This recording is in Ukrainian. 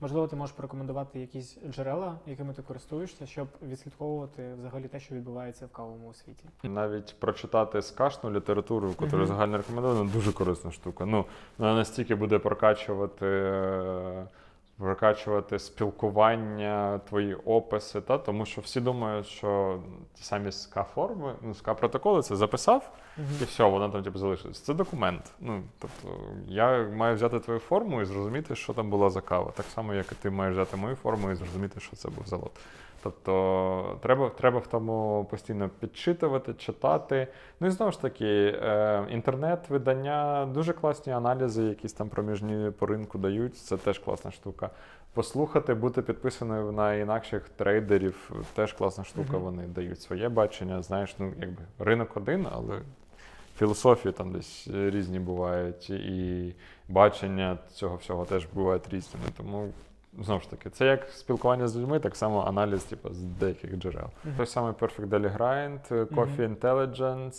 Можливо, ти можеш порекомендувати якісь джерела, якими ти користуєшся, щоб відслідковувати взагалі те, що відбувається в кавовому світі. Навіть прочитати скашну літературу, яку Мгм. загально рекомендовано, дуже корисна штука. Ну, вона настільки буде прокачувати, е, прокачувати спілкування, твої описи, та? тому що всі думають, що ті самі СК форми, ну, ска-протоколи це записав, і все, воно там типу, залишилось. Це документ. Ну, тобто, я маю взяти твою форму і зрозуміти, що там була за кава. Так само, як і ти маєш взяти мою форму і зрозуміти, що це був за лот. Тобто треба, треба в тому постійно підчитувати, читати. Ну і знову ж таки, е, інтернет-видання, дуже класні аналізи, якісь там проміжні по ринку дають. Це теж класна штука. Послухати, бути підписаною на інакших трейдерів, теж класна штука. Мгм. Вони дають своє бачення. Знаєш, ну якби ринок один, але філософії там десь різні бувають, і бачення цього всього теж бувають різними. Тому знову ж таки, це як спілкування з людьми, так само аналіз, типу, з деяких джерел. Той самий Perfect Daily Grind, Coffee Intelligence,